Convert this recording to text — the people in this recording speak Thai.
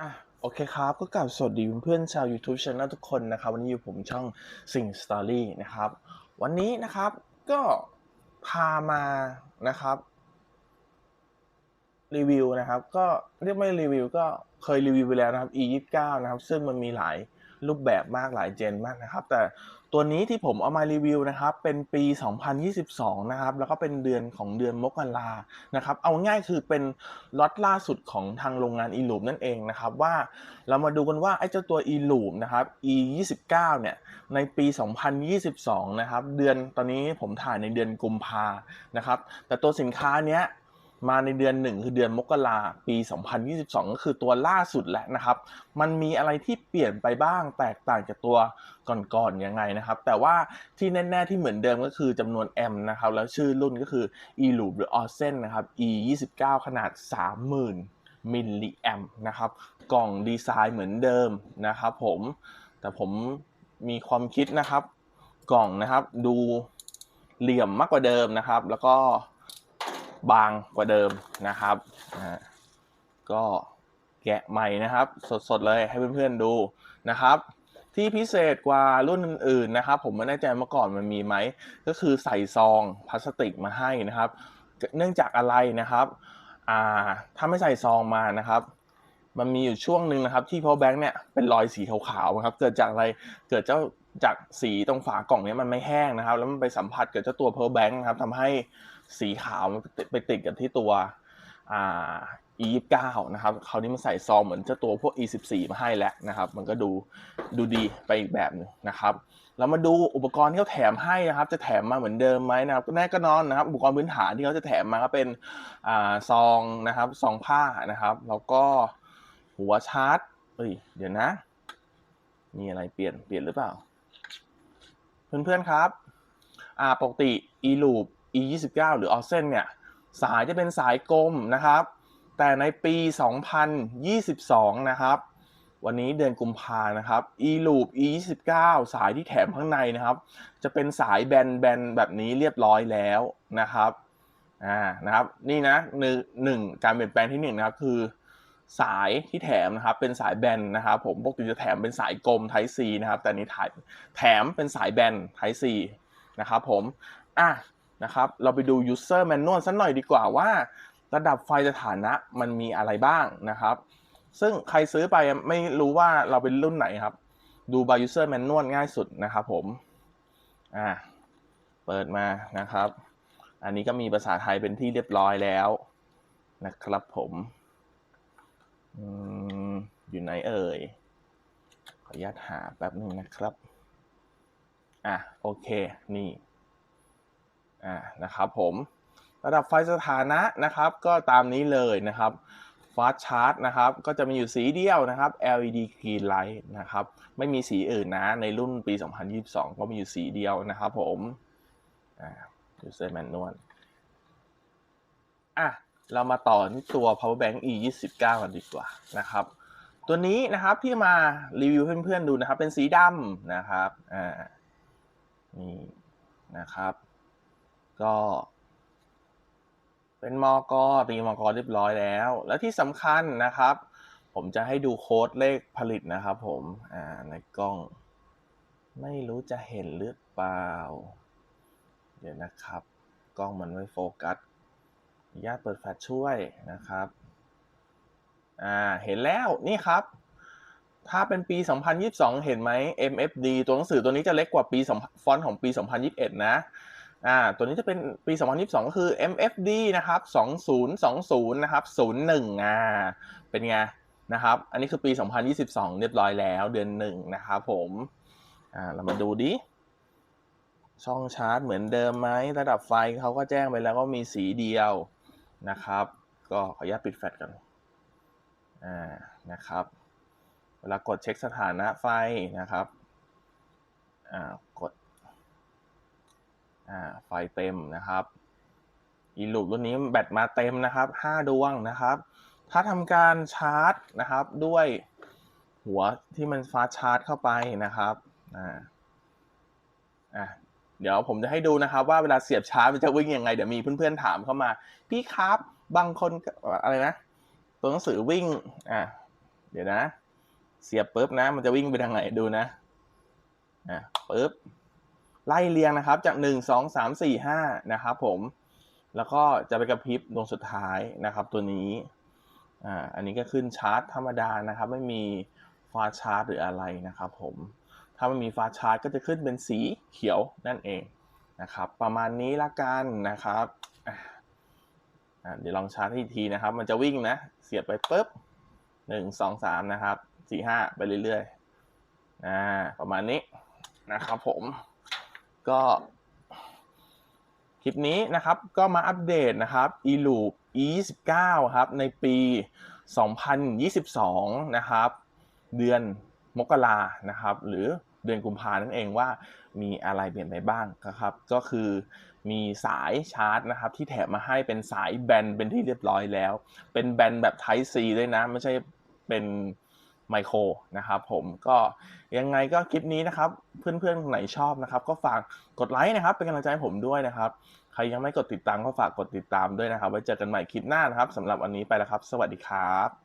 อะโอเคครับ ก็กล่าวสวัสดีเพื่อนชาว YouTube c h anel ทุกคนนะครับ วันนี้อยู่ผมช่องสิ่งสตอรี่นะครับ วันนี้นะครับก็พามานะครับ รีวิวนะครับ ก็เรียกไม่รีวิวก็เคยรีวิวไปแล้วนะครับ e 2 9นะครับ ซึ่งมันมีหลาย รูปแบบมากหลายเจนมากนะครับ แต่ตัวนี้ที่ผมเอามารีวิวนะครับ เป็นปี 2022 นะครับ แล้วก็เป็นเดือนของเดือนมกรานะครับ เอาง่ายคือเป็นล็อตล่าสุดของทางโรงงาน e l o o p นั่นเองนะครับ ว่าเรามาดูกันว่าไอ้เจ้าตัว e l o o p นะครับ e 2 9เนี่ย ในปี 2022 นะครับ เดือนตอนนี้ผมถ่ายในเดือนกุมภานะครับ แต่ตัวสินค้าเนี้ย มาในเดือนหนึ่งคือเดือนมกราปี 2022 ก็คือตัวล่าสุดแหละนะครับ มันมีอะไรที่เปลี่ยนไปบ้างแตกต่างจากตัวก่อนๆยังไงนะครับ แต่ว่าที่แน่ ๆ ที่เหมือนเดิมก็คือจำนวนแอมป์นะครับ แล้วชื่อรุ่นก็คือ e loop หรือ o s e n นะครับ e 29ขนาด 30,000 มิลลิแอมป์นะครับ กล่องดีไซน์เหมือนเดิมนะครับผม แต่ผมมีความคิดนะครับ กล่องนะครับดูเหลี่ยมมากกว่าเดิมนะครับ แล้วก็ บางกว่าเดิมนะครับนะก็แกะใหม่นะครับ สดๆเลยให้เพื่อนๆดูนะครับ ที่พิเศษกว่ารุ่นอื่นๆนะครับ ผมไม่แน่ใจเมื่อก่อนมันมีไหม ก็คือใส่ซองพลาสติกมาให้นะครับ เนื่องจากอะไรนะครับอ่าถ้าไม่ใส่ซองมานะครับ มันมีอยู่ช่วงหนึ่งนะครับ ที่ power bank เนี่ยเป็นรอยสีขาวๆนะครับเกิดจากอะไรเกิดเจ้าจากสีตรงฝากล่องเนี้ยมันไม่แห้งนะครับ แล้วมันไปสัมผัสกับเจ้าตัว power bank นะครับทำให้สีขาวมันไปติดกับที่ตัวอ่า E29 นะครับคราวนี้มันใส่ซองเหมือนเจ้าตัวพวก E14 มาให้แล้วนะครับ มันก็ดูดูดีไปอีกแบบหนึงนะครับเรามาดูอุปกรณ์ที่เขาแถมให้นะครับ จะแถมมาเหมือนเดิมไหมนะครับแน่ก็นอนนะครับ อุปกรณ์พื้นฐานที่เขาจะแถมมาก็เป็นอ่าซองนะครับซองผ้านะครับ แล้วก็ หัวชาร์จเอ้ยเดี๋ยวนะ มีอะไรเปลี่ยนเปลี่ยนหรือเปล่า เพื่อนๆครับ อ่าปกติ e loop e 2 9หรือ o s e n เนี่ย สายจะเป็นสายกลมนะครับ แต่ในปี 2022 นะครับ วันนี้เดือนกุมภานะครับ e loop e 2 9สายที่แถมข้างในนะครับ จะเป็นสายแบนแบนแบบนี้เรียบร้อยแล้วนะครับ อ่า นะครับ นี่นะหนึ่งหนึ่งการเปลี่ยนแปลงที่หนึ่งนะครับคือ สายที่แถมนะครับเป็นสายแบนนะครับผมปกติจะแถมเป็นสายกลม Type C นะครับแต่นี้ถ่ายแถมเป็นสายแบน Type C นะครับผมอะนะครับเราไปดู user manual สักหน่อยดีกว่าว่า ระดับไฟสถานะมันมีอะไรบ้างนะครับ ซึ่งใครซื้อไปไม่รู้ว่าเราเป็นรุ่นไหนครับ ดู by user manual ง่ายสุดนะครับผมอะเปิดมานะครับ อันนี้ก็มีภาษาไทยเป็นที่เรียบร้อยแล้วนะครับผม อยู่ไหนเอ่ย ขออนุญาตหาแป๊บหนึ่งนะครับ อะโอเค นี่ อ่านะครับผม ระดับไฟสถานะนะครับ ก็ตามนี้เลยนะครับ fast charge นะครับ ก็จะมีอยู่สีเดียวนะครับ LED green light นะครับ ไม่มีสีอื่นนะ ในรุ่นปี 2022 ก็มีอยู่สีเดียวนะครับผม อ่า user manual อะ เรามาต่อที่ตัว power bank e 2 9กันดีกว่านะครับ ตัวนี้นะครับที่มารีวิวเพื่อนๆดูนะครับ เป็นสีดำนะครับอ่านี่นะครับ ก็เป็นมอกตีมอกเรียบร้อยแล้ว แล้วที่สำคัญนะครับ ผมจะให้ดูโค้ดเลขผลิตนะครับผมอ่าในกล้อง ไม่รู้จะเห็นหรือเปล่า เดี๋ยวนะครับ กล้องมันไม่โฟกัส ญาตเปิดแฟลชช่วยนะครับ อ่า เห็นแล้วนี่ครับ ถ้าเป็นปี 2022 เห็นไหม MFD ตัวหนังสือตัวนี้จะเล็กกว่าปีฟอนต์ของปี 2021 นะ อ่า ตัวนี้จะเป็นปี 2022 ก็คือ MFD นะครับ 2020 นะครับ 01 อ่า เป็นไงนะครับ อันนี้คือปี 2022 เรียบร้อยแล้วเดือนหนึ่งนะครับผม อ่า เรามาดูดิช่องชาร์จเหมือนเดิมไหมระดับไฟเขาก็แจ้งไปแล้วว่ามีสีเดียว นะครับ ก็ขออนุญาตปิดแฟลชก่อนอ่านะครับ เวลากดเช็คสถานะไฟนะครับอ่ากดอ่าไฟเต็มนะครับอีลูปรุ่นนี้แบตมาเต็มนะครับ 5 ดวงนะครับ ถ้าทำการชาร์จนะครับด้วยหัวที่มันฟาชาร์จเข้าไปนะครับอ่าอะ เดี๋ยวผมจะให้ดูนะครับว่าเวลาเสียบชาร์จมันจะวิ่งยังไง เดี๋ยวมีเพื่อนๆถามเข้ามา พี่ครับบางคนอะไรนะ ตัวหนังสือวิ่งอ่าเดี๋ยวนะ เสียบปุ๊บนะ มันจะวิ่งไปทางไหนดูนะอะปุ๊บไล่เรียงนะครับ จากหนึ่งสองสามสี่ห้านะครับผมแล้วก็จะไปกระพริบดวงสุดท้ายนะครับตัวนี้อ่าอันนี้ก็ขึ้นชาร์ตธรรมดานะครับ ไม่มีฟ้าชาร์ตหรืออะไรนะครับผมาไม่มีฟ้าชาร์ตก็จะขึ้นเป็นสีเขียวนั่นเองนะครับ ประมาณนี้ละกันนะครับเดี๋ยวลองชาร์จอีกทีนะครับ มันจะวิ่งนะ เสียบไปปุ๊บหนึ่งสองสามนะครับสี่ห้าไปเรื่อยๆอ่าประมาณนี้นะครับผมก็คลิปนี้นะครับก็มาอัปเดตนะครับ eLoop E29 ครับ ในปี 2022 นะครับ เดือนมกรานะครับ หรือ เดือนกุมภานั่นเองว่ามีอะไรเปลี่ยนไปบ้างนะครับ ก็คือมีสายชาร์จนะครับ ที่แถมมาให้เป็นสายแบนเป็นที่เรียบร้อยแล้ว เป็นแบนแบบ Type C ด้วยนะ ไม่ใช่เป็นไมโครนะครับผมก็ยังไงก็คลิปนี้นะครับ เพื่อนๆคนไหนชอบนะครับ ก็ฝากกดไลค์นะครับ เป็นกำลังใจให้ผมด้วยนะครับ ใครยังไม่กดติดตามก็ฝากกดติดตามด้วยนะครับ ไว้เจอกันใหม่คลิปหน้านะครับสำหรับวันนี้ไปแล้วครับ สวัสดีครับ